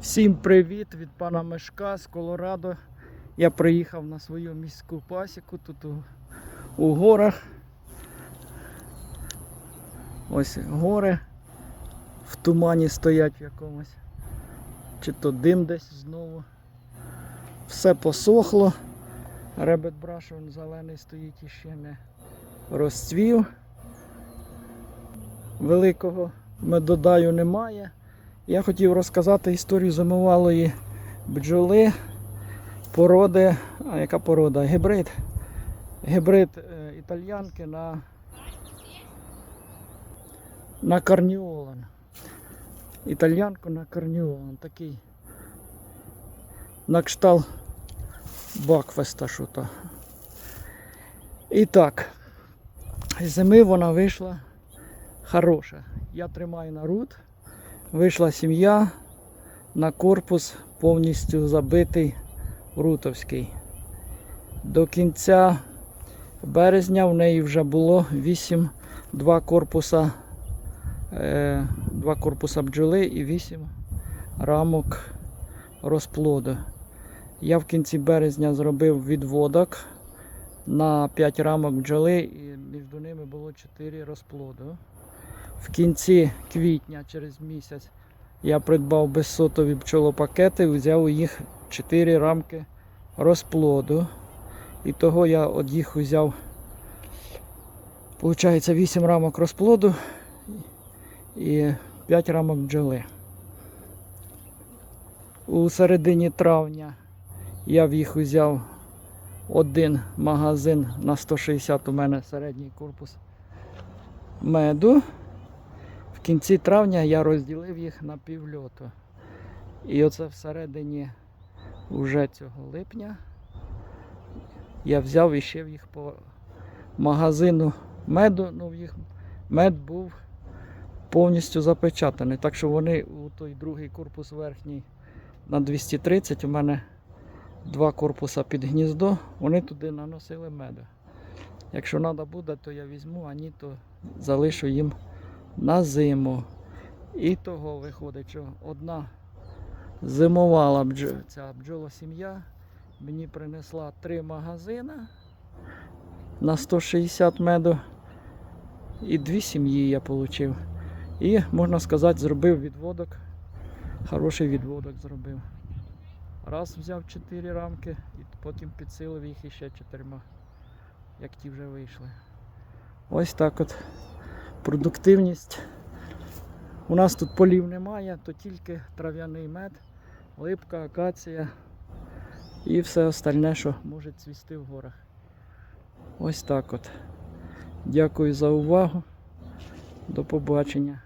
Всім привіт від пана Мешка з Колорадо. Я приїхав на свою міську пасіку тут у, у горах. Ось гори в тумані стоять в якомусь. Чи то дим десь знову. Все посохло. Ребет браш зелений стоїть і ще не розцвів. Великого медодаю немає. Я хотів розказати історію зимовалої бджоли, породи, а яка порода? Гібрид. Гібрид е, італьянки на, на карніолан. Італьянку на карніолан. Такий на кшталт Бакфеста що то. І так, зими вона вийшла хороша. Я тримаю на рут. Вийшла сім'я на корпус повністю забитий рутовський. До кінця березня в неї вже було 8 два корпуса, е, два корпуса бджоли і 8 рамок розплоду. Я в кінці березня зробив відводок на 5 рамок бджоли і між ними було 4 розплоду. В кінці квітня, через місяць, я придбав безсотові пчолопакети, взяв у їх 4 рамки розплоду. І того я от їх взяв, виходить, 8 рамок розплоду і 5 рамок бджоли. У середині травня я в їх взяв один магазин на 160 у мене середній корпус меду. В кінці травня я розділив їх на півльоту. І оце всередині вже цього липня я взяв іще в їх по магазину меду. Ну, їх мед був повністю запечатаний. Так що вони у той другий корпус верхній на 230 у мене два корпуса під гніздо, вони туди наносили меду. Якщо треба буде, то я візьму, а ні, то залишу їм на зиму. І того виходить, що одна зимувала бдж... ця бджола-сім'я мені принесла три магазини на 160 меду. І дві сім'ї я отримав. І, можна сказати, зробив відводок. Хороший відводок зробив. Раз взяв 4 рамки і потім підсилив їх іще чотирма, як ті вже вийшли. Ось так от продуктивність. У нас тут полів немає, то тільки трав'яний мед, липка, акація і все остальне, що може цвісти в горах. Ось так от. Дякую за увагу. До побачення.